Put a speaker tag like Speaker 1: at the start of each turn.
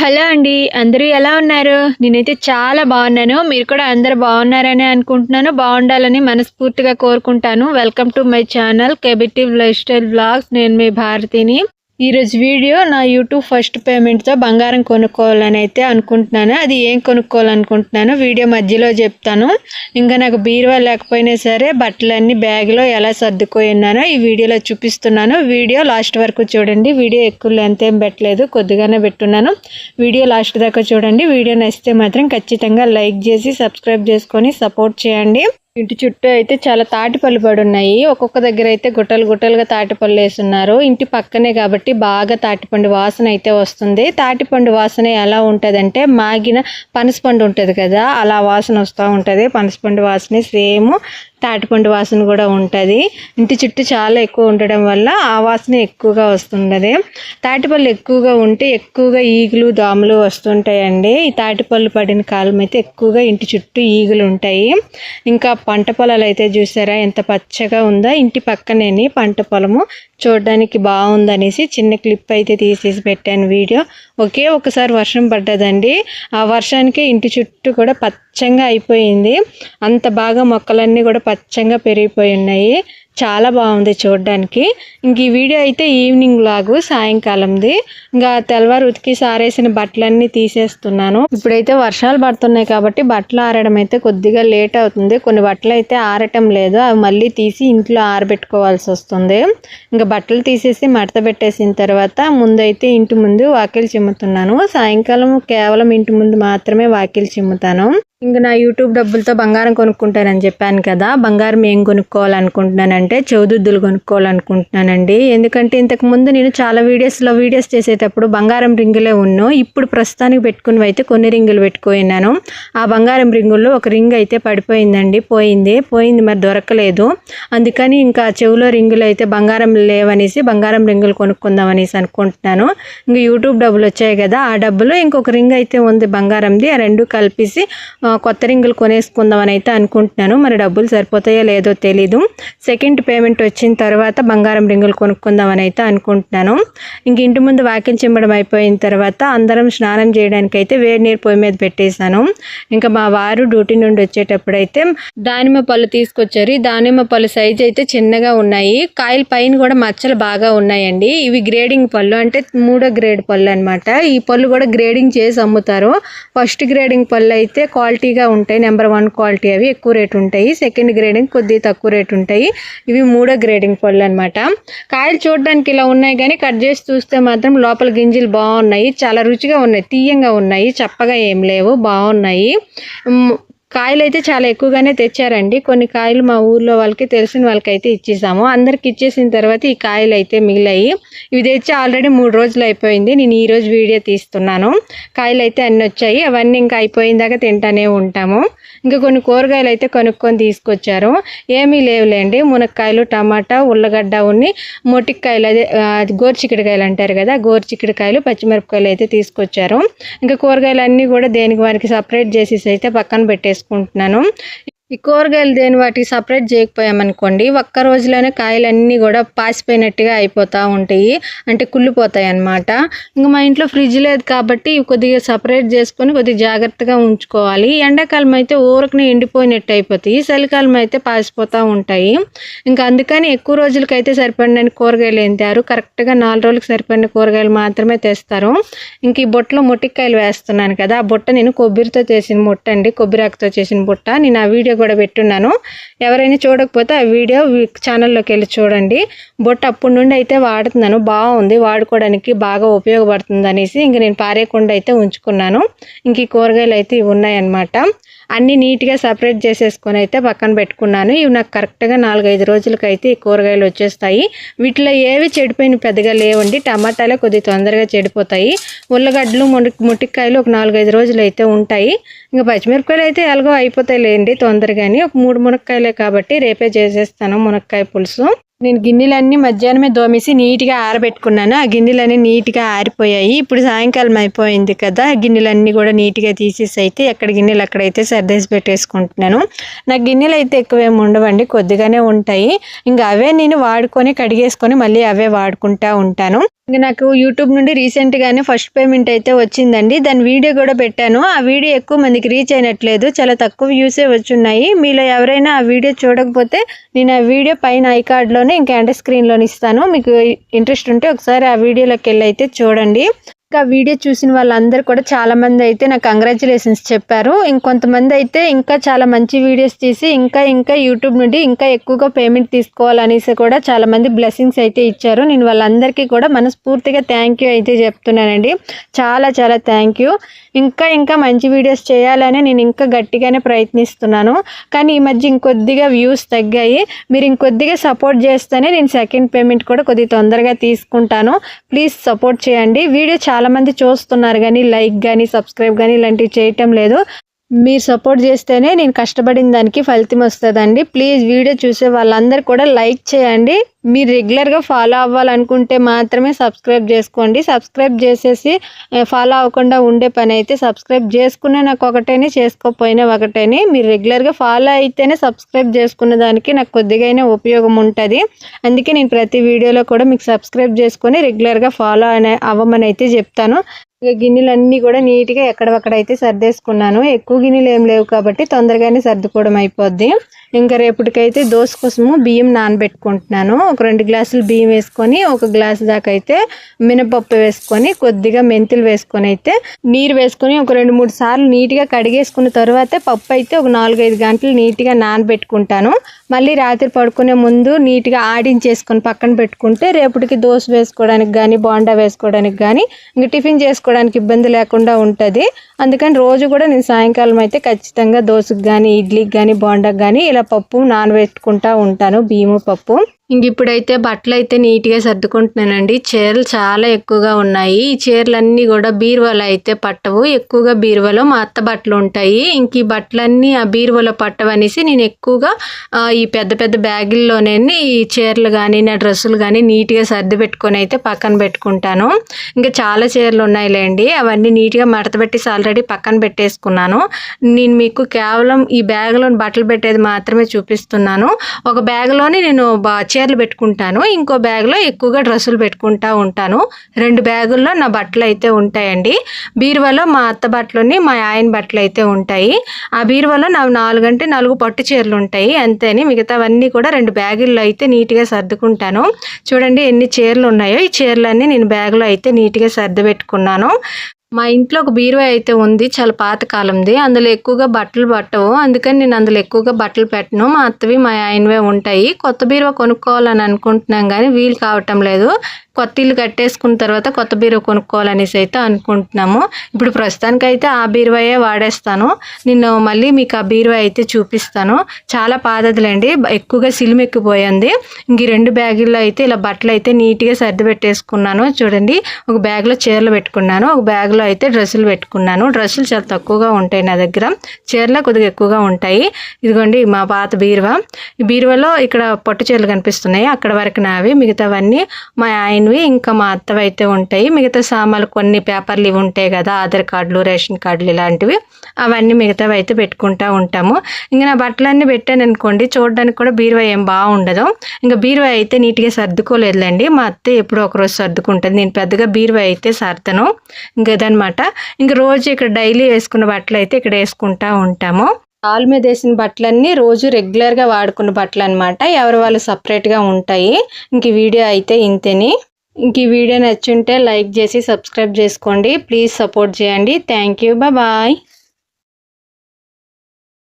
Speaker 1: Hello అండి అందరూ ఎలా ఉన్నారు? నేనైతే చాలా బాగున్నాను. మీరు కూడా అందరు బాగున్నారని అనుకుంటున్నాను. బాగుండాలని మనస్ఫూర్తిగా కోరుకుంటాను. వెల్కమ్ టు మై ఛానల్ కెబిటివ్ లైఫ్ స్టైల్ బ్లాగ్స్ నేను మీ భారతిని. ఈరోజు వీడియో నా యూట్యూబ్ ఫస్ట్ పేమెంట్తో బంగారం కొనుక్కోవాలని అయితే అనుకుంటున్నాను. అది ఏం కొనుక్కోవాలనుకుంటున్నాను వీడియో మధ్యలో చెప్తాను. ఇంకా నాకు బీరువా లేకపోయినా సరే బట్టలన్నీ బ్యాగ్లో ఎలా సర్దుకోయినానో ఈ వీడియోలో చూపిస్తున్నాను. వీడియో లాస్ట్ వరకు చూడండి. వీడియో ఎక్కువ లెంత్ ఏం పెట్టలేదు కొద్దిగానే పెట్టున్నాను. వీడియో లాస్ట్ దాకా చూడండి. వీడియో నచ్చితే మాత్రం ఖచ్చితంగా లైక్ చేసి సబ్స్క్రైబ్ చేసుకొని సపోర్ట్ చేయండి. ఇంటి చుట్టూ అయితే చాలా తాటిపళ్ళు పడి ఉన్నాయి ఒక్కొక్క దగ్గర అయితే గుట్టలు గుట్టలుగా తాటిపళ్ళు వేస్తున్నారు. ఇంటి పక్కనే కాబట్టి బాగా తాటిపండు వాసన అయితే వస్తుంది. తాటిపండు వాసన ఎలా ఉంటుందంటే మాగిన పనసపండు ఉంటుంది కదా అలా వాసన వస్తూ ఉంటుంది. పనసపండు వాసన సేమ్ తాటిపండు వాసన కూడా ఉంటుంది. ఇంటి చుట్టూ చాలా ఎక్కువ ఉండడం వల్ల ఆ వాసన ఎక్కువగా వస్తుండదు. తాటిపళ్ళు ఎక్కువగా ఉంటే ఎక్కువగా ఈగలు దోమలు వస్తుంటాయండి. ఈ తాటిపళ్ళు పడిన కాలం అయితే ఎక్కువగా ఇంటి చుట్టూ ఈగలు ఉంటాయి. ఇంకా పంట పొలాలు అయితే చూసారా ఎంత పచ్చగా ఉందో. ఇంటి పక్కనేని పంట పొలము. చూడడానికి బాగుందనేసి చిన్న క్లిప్ అయితే తీసేసి పెట్టాను వీడియో. ఒకే ఒకసారి వర్షం పడ్డదండి. ఆ వర్షానికి ఇంటి చుట్టూ కూడా పచ్చంగా అయిపోయింది. అంత బాగా మొక్కలన్నీ కూడా పచ్చంగా పెరిగిపోయి ఉన్నాయి. చాలా బాగుంది చూడడానికి. ఇంక ఈ వీడియో అయితే ఈవినింగ్ లాగు సాయంకాలంది. ఇంకా తెల్లవారు ఉతికి సారేసిన బట్టలన్నీ తీసేస్తున్నాను. ఇప్పుడైతే వర్షాలు పడుతున్నాయి కాబట్టి బట్టలు ఆరడం అయితే కొద్దిగా లేట్ అవుతుంది. కొన్ని బట్టలు అయితే ఆరటం లేదు. అవి మళ్ళీ తీసి ఇంట్లో ఆరబెట్టుకోవాల్సి వస్తుంది. ఇంకా బట్టలు తీసేసి మడత పెట్టేసిన తర్వాత ముందైతే ఇంటి ముందు వాకిలు చిమ్ముతున్నాను. సాయంకాలం కేవలం ఇంటి ముందు మాత్రమే వాకిలు చిమ్ముతాను. ఇంక నా యూట్యూబ్ డబ్బులతో బంగారం కొనుక్కుంటానని చెప్పాను కదా బంగారం ఏం కొనుక్కోవాలనుకుంటున్నానంటే చౌదుద్దులు కొనుక్కోవాలనుకుంటున్నానండి. ఎందుకంటే ఇంతకు ముందు నేను చాలా వీడియోస్లో వీడియోస్ చేసేటప్పుడు బంగారం రింగులే ఉన్ను ఇప్పుడు ప్రస్తుతానికి పెట్టుకుని అయితే కొన్ని రింగులు పెట్టుకున్నాను. ఆ బంగారం రింగుల్లో ఒక రింగ్ అయితే పడిపోయిందండి పోయింది. పోయింది మరి దొరకలేదు. అందుకని ఇంకా చెవులో రింగులు అయితే బంగారం లేవనేసి బంగారం రింగులు కొనుక్కుందాం అనేసి అనుకుంటున్నాను. ఇంకా యూట్యూబ్ డబ్బులు వచ్చాయి కదా ఆ డబ్బులు ఇంకొక రింగ్ అయితే ఉంది బంగారంది ఆ రెండు కలిపేసి కొత్త రింగులు కొనేసుకుందామని అయితే అనుకుంటున్నాను. మరి డబ్బులు సరిపోతాయో లేదో తెలీదు. సెకండ్ పేమెంట్ వచ్చిన తర్వాత బంగారం రింగులు కొనుక్కుందామని అయితే అనుకుంటున్నాను. ఇంక ఇంటి ముందు వాకిల్ చిమ్మడం అయిపోయిన తర్వాత అందరం స్నానం చేయడానికి అయితే వేడి నీరు పొయ్యి మీద పెట్టేశాను. ఇంకా మా వారు డ్యూటీ నుండి వచ్చేటప్పుడు అయితే దానిమ్మ పళ్ళు తీసుకొచ్చారు. దానిమ్మ పళ్ళు సైజ్ అయితే చిన్నగా ఉన్నాయి. కాయల పైన కూడా మచ్చలు బాగా ఉన్నాయండి. ఇవి గ్రేడింగ్ పళ్ళు అంటే మూడో గ్రేడ్ పళ్ళు అనమాట ఈ పళ్ళు కూడా గ్రేడింగ్ చేసి అమ్ముతారు. ఫస్ట్ గ్రేడింగ్ పళ్ళు అయితే క్వాలిటీ క్వాలిటీగా ఉంటాయి. నెంబర్ వన్ క్వాలిటీ అవి ఎక్కువ రేట్ ఉంటాయి. సెకండ్ గ్రేడింగ్ కొద్దిగా తక్కువ రేట్ ఉంటాయి. ఇవి మూడో గ్రేడింగ్ పళ్ళు అనమాట కాయలు చూడడానికి ఇలా ఉన్నాయి కానీ కట్ చేసి చూస్తే మాత్రం లోపల గింజలు బాగున్నాయి. చాలా రుచిగా ఉన్నాయి. తీయంగా ఉన్నాయి. చప్పగా ఏం లేవు. బాగున్నాయి. కాయలు అయితే చాలా ఎక్కువగానే తెచ్చారండి. కొన్ని కాయలు మా ఊర్లో వాళ్ళకి తెలిసిన వాళ్ళకైతే ఇచ్చేసాము. అందరికి ఇచ్చేసిన తర్వాత ఈ కాయలు అయితే మిగిలాయి. ఇవి తెచ్చి ఆల్రెడీ మూడు రోజులు అయిపోయింది. నేను ఈరోజు వీడియో తీస్తున్నాను. కాయలు అయితే అన్నీ వచ్చాయి. అవన్నీ ఇంకా అయిపోయిందాక తింటానే ఉంటాము. ఇంకా కొన్ని కూరగాయలు అయితే కొనుక్కొని తీసుకొచ్చారు. ఏమీ లేవులేండి. మునక్కాయలు టమాటా ఉల్లగడ్డ ఉన్ని మొటిక్కాయలు అదే గోరుచిక్కడికాయలు అంటారు కదా గోరుచిక్కడికాయలు పచ్చిమిరపకాయలు అయితే తీసుకొచ్చారు. ఇంకా కూరగాయలు అన్నీ కూడా దేనికి వారికి సపరేట్ చేసేసి అయితే పక్కన చేసుకుంటున్నాను. ఈ కూరగాయలు దేని వాటికి సపరేట్ చేయకపోయామనుకోండి ఒక్క రోజులోనే కాయలన్నీ కూడా పాసిపోయినట్టుగా అయిపోతూ ఉంటాయి. అంటే కుళ్ళిపోతాయి అన్నమాట. ఇంకా మా ఇంట్లో ఫ్రిడ్జ్ లేదు కాబట్టి కొద్దిగా సపరేట్ చేసుకొని కొద్దిగా జాగ్రత్తగా ఉంచుకోవాలి. ఎండాకాలం అయితే ఊరకనే ఎండిపోయినట్టు అయిపోతాయి. చలికాలం అయితే పాసిపోతూ ఉంటాయి. ఇంకా అందుకని ఎక్కువ రోజులకైతే సరిపడిన కూరగాయలు ఏంటారు కరెక్ట్గా నాలుగు రోజులకు సరిపడిన కూరగాయలు మాత్రమే తెస్తారు. ఇంక ఈ బుట్టలో మొట్టికాయలు వేస్తున్నాను కదా ఆ బుట్ట నేను కొబ్బరితో చేసిన బుట్ట అండి కొబ్బరాకుతో చేసిన బుట్ట. నేను ఆ వీడియో కూడా పెట్టున్నాను. ఎవరైనా చూడకపోతే ఆ వీడియో ఛానల్లోకి వెళ్ళి చూడండి. బొట్టు అప్పటి నుండి అయితే వాడుతున్నాను. బాగుంది. వాడుకోవడానికి బాగా ఉపయోగపడుతుంది అనేసి ఇంక నేను పారేయకుండా అయితే ఉంచుకున్నాను. ఇంక ఈ కూరగాయలు అయితే ఇవి ఉన్నాయన్నమాట. అన్నీ నీట్గా సపరేట్ చేసేసుకొని అయితే పక్కన పెట్టుకున్నాను. ఇవి నాకు కరెక్ట్గా నాలుగైదు రోజులకి అయితే ఈ కూరగాయలు వచ్చేస్తాయి. వీటిలో ఏవి చెడిపోయిన పెద్దగా లేవండి. టమాటాలే కొద్దిగా తొందరగా చెడిపోతాయి. ఉల్లగడ్డలు ముడి ముటిక్కాయలు ఒక నాలుగైదు రోజులు అయితే ఉంటాయి. ఇంకా పచ్చిమిరపకాయలు అయితే ఎలాగో అయిపోతాయి లేండి తొందరగాని. ఒక మూడు మునక్కాయలే కాబట్టి రేపే చేసేస్తాను మునక్కాయ పులుసు. నేను గిన్నెలన్నీ మధ్యాహ్నమే దోమేసి నీట్గా ఆరబెట్టుకున్నాను. ఆ గిన్నెలన్నీ నీట్గా ఆరిపోయాయి. ఇప్పుడు సాయంకాలం అయిపోయింది కదా గిన్నెలన్నీ కూడా నీట్గా తీసేసి అయితే ఎక్కడ గిన్నెలు అక్కడైతే సర్దేసి పెట్టేసుకుంటున్నాను. నాకు గిన్నెలు అయితే ఎక్కువేమి ఉండవండి కొద్దిగానే ఉంటాయి. ఇంకా అవే నేను వాడుకొని కడిగేసుకొని మళ్ళీ అవే వాడుకుంటూ ఉంటాను. నాకు యూట్యూబ్ నుండి రీసెంట్గానే ఫస్ట్ పేమెంట్ అయితే వచ్చిందండి. దాని వీడియో కూడా పెట్టాను. ఆ వీడియో ఎక్కువ మందికి రీచ్ అయినట్లేదు. చాలా తక్కువ వ్యూసే వచ్చున్నాయి. మీలో ఎవరైనా ఆ వీడియో చూడకపోతే నేను ఆ వీడియో పైన ఐ కార్డ్లోనే ఇంకా అంటే స్క్రీన్లోని ఇస్తాను. మీకు ఇంట్రెస్ట్ ఉంటే ఒకసారి ఆ వీడియోలోకి వెళ్ళి అయితే చూడండి. ఇంకా వీడియో చూసిన వాళ్ళందరూ కూడా చాలామంది అయితే నాకు కంగ్రాచులేషన్స్ చెప్పారు. ఇంకొంతమంది అయితే ఇంకా చాలా మంచి వీడియోస్ తీసి ఇంకా ఇంకా యూట్యూబ్ నుండి ఇంకా ఎక్కువగా పేమెంట్ తీసుకోవాలనేసి కూడా చాలామంది బ్లెస్సింగ్స్ అయితే ఇచ్చారు. నేను వాళ్ళందరికీ కూడా మనస్ఫూర్తిగా థ్యాంక్ యూ అయితే చెప్తున్నానండి. చాలా చాలా థ్యాంక్ యూ ఇంకా ఇంకా మంచి వీడియోస్ చేయాలని నేను ఇంకా గట్టిగానే ప్రయత్నిస్తున్నాను. కానీ ఈ మధ్య ఇంకొద్దిగా వ్యూస్ తగ్గాయి. మీరు ఇంకొద్దిగా సపోర్ట్ చేస్తేనే నేను సెకండ్ పేమెంట్ కూడా కొద్దిగా తొందరగా తీసుకుంటాను. ప్లీజ్ సపోర్ట్ చేయండి. వీడియో చాలామంది చూస్తున్నారు కానీ లైక్ కానీ సబ్స్క్రైబ్ కానీ ఇలాంటివి చేయటం లేదు. మీరు సపోర్ట్ చేస్తేనే నేను కష్టపడిన దానికి ఫలితం వస్తుందండి. ప్లీజ్ వీడియో చూసే వాళ్ళందరూ కూడా లైక్ చేయండి. మీరు రెగ్యులర్గా ఫాలో అవ్వాలనుకుంటే మాత్రమే సబ్స్క్రైబ్ చేసుకోండి. సబ్స్క్రైబ్ చేసేసి ఫాలో అవ్వకుండా ఉండే పని అయితే సబ్స్క్రైబ్ చేసుకున్న నాకు ఒకటేనే చేసుకోకపోయినా ఒకటేని. మీరు రెగ్యులర్గా ఫాలో అయితేనే సబ్స్క్రైబ్ చేసుకున్న దానికి నాకు కొద్దిగా ఉపయోగం ఉంటుంది. అందుకే నేను ప్రతి వీడియోలో కూడా మీకు సబ్స్క్రైబ్ చేసుకొని రెగ్యులర్గా ఫాలో అనే అవ్వమని అయితే చెప్తాను. ఇక గిన్నెలన్నీ కూడా నీట్గా ఎక్కడవక్కడైతే సర్దేసుకున్నాను. ఎక్కువ గిన్నెలు ఏం లేవు కాబట్టి తొందరగానే సర్దుకోవడం అయిపోద్ది. ఇంకా రేపటికైతే దోశ కోసము బియ్యం నానబెట్టుకుంటున్నాను. ఒక రెండు గ్లాసులు బియ్యం వేసుకొని ఒక గ్లాస్ దాకా అయితే మినపప్పు వేసుకొని కొద్దిగా మెంతులు వేసుకొని అయితే నీరు వేసుకొని ఒక రెండు మూడు సార్లు నీట్గా కడిగేసుకున్న తర్వాత పప్పు అయితే ఒక నాలుగైదు గంటలు నీట్గా నానబెట్టుకుంటాను. మళ్ళీ రాత్రి పడుకునే ముందు నీట్గా ఆడించేసుకొని పక్కన పెట్టుకుంటే రేపటికి దోశ వేసుకోవడానికి కానీ బోండా వేసుకోవడానికి కానీ ఇంకా టిఫిన్ చేసుకోవడానికి ఇబ్బంది లేకుండా ఉంటుంది. అందుకని రోజు కూడా నేను సాయంకాలం అయితే ఖచ్చితంగా దోశకు కానీ ఇడ్లీకి కానీ బోండాకి కానీ ఇలా పప్పు నానబెట్టుకుంటా ఉంటాను బియ్యము పప్పు. ఇంక ఇప్పుడైతే బట్టలు అయితే నీట్గా సర్దుకుంటున్నానండి. చీరలు చాలా ఎక్కువగా ఉన్నాయి. ఈ చీరలన్నీ కూడా బీరువాలో అయితే పట్టవు. ఎక్కువగా బీరువాలో మా అత్త బట్టలు ఉంటాయి. ఇంక ఈ బట్టలన్నీ ఆ బీరువాలో పట్టవు అనేసి నేను ఎక్కువగా ఈ పెద్ద పెద్ద బ్యాగుల్లోనే ఈ చీరలు కానీ నా డ్రెస్సులు కానీ నీట్గా సర్ది పెట్టుకొని అయితే పక్కన పెట్టుకుంటాను. ఇంకా చాలా చీరలు ఉన్నాయిలేండి. అవన్నీ నీట్గా మడత పెట్టేసి ఆల్రెడీ పక్కన పెట్టేసుకున్నాను. నేను మీకు కేవలం ఈ బ్యాగ్లో బట్టలు పెట్టేది మాత్రమే చూపిస్తున్నాను. ఒక బ్యాగ్లోని నేను చీరలు పెట్టుకుంటాను. ఇంకో బ్యాగ్లో ఎక్కువగా డ్రెస్సులు పెట్టుకుంటా ఉంటాను. రెండు బ్యాగుల్లో నా బట్టలు అయితే ఉంటాయండి. బీరువాలో మా అత్త బట్టలుని మా ఆయన బట్టలు అయితే ఉంటాయి. ఆ బీరువాలో నా నాలుగంటే నాలుగు పట్టు చీరలు ఉంటాయి. అంతేని మిగతావన్నీ కూడా రెండు బ్యాగుల్లో అయితే నీట్గా సర్దుకుంటాను. చూడండి ఎన్ని చీరలు ఉన్నాయో. ఈ చీరలన్నీ నేను బ్యాగ్లో అయితే నీట్గా సర్ది పెట్టుకున్నాను. మా ఇంట్లో ఒక బీరువా అయితే ఉంది చాలా పాతకాలంది అందులో ఎక్కువగా బట్టలు పట్టవు. అందుకని నేను అందులో ఎక్కువగా బట్టలు పెట్టను. మా అత్తవి మా ఆయనవే ఉంటాయి. కొత్త బీరువా కొనుక్కోవాలని అనుకుంటున్నాం కానీ వీలు కావటం లేదు. కొత్త ఇల్లు కట్టేసుకున్న తర్వాత కొత్త బీరువా కొనుక్కోవాలనేసి అయితే అనుకుంటున్నాము. ఇప్పుడు ప్రస్తుతానికైతే ఆ బీరువాయే వాడేస్తాను. నేను మళ్ళీ మీకు ఆ బీరువా అయితే చూపిస్తాను. చాలా పాదదులండి ఎక్కువగా సిలిమెక్కిపోయింది ఇంక రెండు బ్యాగుల్లో అయితే ఇలా బట్టలు అయితే నీట్గా సర్ది పెట్టేసుకున్నాను. చూడండి ఒక బ్యాగ్లో చీరలు పెట్టుకున్నాను. ఒక బ్యాగ్లో అయితే డ్రెస్సులు పెట్టుకున్నాను. డ్రెస్సులు చాలా తక్కువగా ఉంటాయి నా దగ్గర. చీరలు కొద్దిగా ఎక్కువగా ఉంటాయి. ఇదిగోండి మా పాత బీరువా. ఈ బీరువాలో ఇక్కడ పొట్టు చీరలు కనిపిస్తున్నాయి. అక్కడ వరకు నావి. మిగతావన్నీ మా ఆయన అయినవి ఇంకా మా అత్తవి అయితే ఉంటాయి. మిగతా సామాన్లు కొన్ని పేపర్లు ఇవి ఉంటాయి కదా ఆధార్ కార్డులు రేషన్ కార్డులు ఇలాంటివి. అవన్నీ మిగతావి అయితే పెట్టుకుంటూ ఉంటాము. ఇంకా నా బట్టలన్నీ పెట్టాను అనుకోండి చూడడానికి కూడా బీరువా ఏం బాగుండదు. ఇంకా బీరువా అయితే నీట్గా సర్దుకోలేదులేండి. మా అత్త ఎప్పుడో ఒకరోజు సర్దుకుంటుంది. నేను పెద్దగా బీరువా అయితే సర్దను. ఇంకా ఇదనమాట ఇంకా రోజు ఇక్కడ డైలీ వేసుకున్న బట్టలు అయితే ఇక్కడ వేసుకుంటూ ఉంటాము. కాలు మీద వేసిన బట్టలన్నీ రోజు రెగ్యులర్గా వాడుకున్న బట్టలు అనమాట ఎవరి వాళ్ళు సపరేట్గా ఉంటాయి. ఇంక వీడియో అయితే ఇంతేని. ఇంక ఈ వీడియో నచ్చుంటే లైక్ చేసి సబ్స్క్రైబ్ చేసుకోండి. ప్లీజ్ సపోర్ట్ చేయండి. Thank you. బాయ్